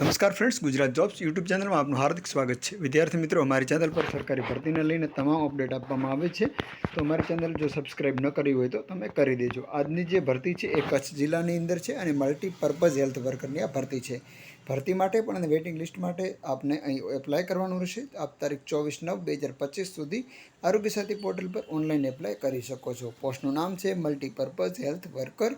નમસ્કાર friends Gujarat jobs YouTube ચેનલમાં આપનું હાર્દિક સ્વાગત છે. વિદ્યાર્થી મિત્રો, અમારી ચેનલ પર સરકારી ભરતીને લઈને તમામ અપડેટ આપવામાં આવે છે. તો અમારી ચેનલ જો સબસ્ક્રાઈબ ન કરી હોય તો તમે કરી દેજો. આજની જે ભરતી છે એ કચ્છ જિલ્લાની અંદર છે અને મલ્ટીપર્પઝ હેલ્થ વર્કરની આ ભરતી છે. ભરતી માટે પણ અને વેઇટિંગ લિસ્ટ માટે આપને અહીં એપ્લાય કરવાનું રહેશે. આપ તારીખ ચોવીસ નવ બે હજાર પચીસ સુધી આરોગ્ય સાથી પોર્ટલ પર ઓનલાઈન એપ્લાય કરી શકો છો. પોસ્ટનું નામ છે મલ્ટીપર્પઝ હેલ્થ વર્કર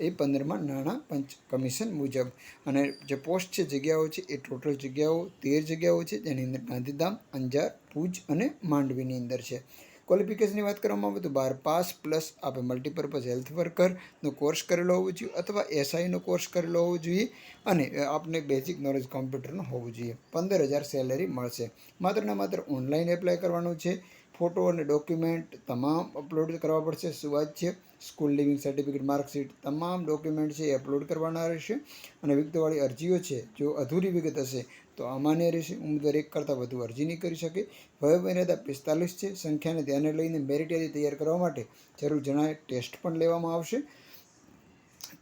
એ પંદરમાં નાણાં પંચ કમિશન મુજબ. અને જે પોસ્ટ છે, જગ્યાઓ છે, એ ટોટલ જગ્યાઓ તેર જગ્યાઓ છે, જેની અંદર ગાંધીધામ, અંજાર, ભુજ અને માંડવીની અંદર છે. ક્વોલિફિકેશનની વાત કરવામાં આવે તો બાર પાસ પ્લસ આપણે મલ્ટીપર્પઝ હેલ્થ વર્કરનો કોર્સ કરેલો હોવો જોઈએ અથવા એસઆઈનો કોર્સ કરેલો હોવો જોઈએ અને આપને બેઝિક નોલેજ કોમ્પ્યુટરનો હોવું જોઈએ. પંદર હજાર સેલેરી મળશે. માત્ર ને માત્ર ઓનલાઈન એપ્લાય કરવાનું છે. ફોટો અને ડોક્યુમેન્ટ તમામ અપલોડ કરવા પડશે. શું વાત છે? સ્કૂલ લિવિંગ સર્ટિફિકેટ, માર્કશીટ તમામ ડોક્યુમેન્ટ છે એ અપલોડ કરવાના રહેશે. અને વિગતવાળી અરજીઓ છે, જો અધૂરી વિગત હશે, તો અમાન્ય રહેશે. ઉમેદવાર એક કરતાં વધુ અરજી નહીં કરી શકે. વયોમર્યાદા પિસ્તાલીસ છે. સંખ્યાને ધ્યાને લઈને મેરિટ યાદી તૈયાર કરવા માટે જરૂર જણાય. ટેસ્ટ પણ લેવામાં આવશે.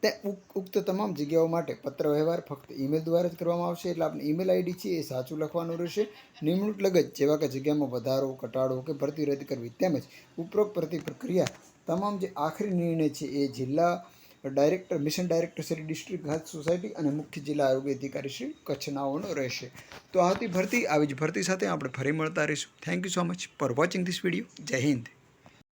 તે ઉક- ઉક્ત તમામ જગ્યાઓ માટે પત્ર વ્યવહાર ફક્ત ઈમેલ દ્વારા જ કરવામાં આવશે. એટલે આપણે ઈમેલ આઈડી છે એ સાચું લખવાનું રહેશે. નિમણૂક લગત જેવા કે જગ્યામાં વધારો, ઘટાડો કે ભરતી રદ કરવી તેમજ ઉપરોક્ત ભરતી પ્રક્રિયા તમામ જે આખરી નિર્ણય છે એ જિલ્લા director, mission director Shri district health society અને મુખ્ય જિલ્લા આરોગ્ય અધિકારી શ્રી કચ્છનાઓનો રહેશે. તો આ હતી ભરતી, આવી જ ભરતી સાથે આપણે ફરી મળતા રહીશું. Thank you so much for watching this video Jai Hind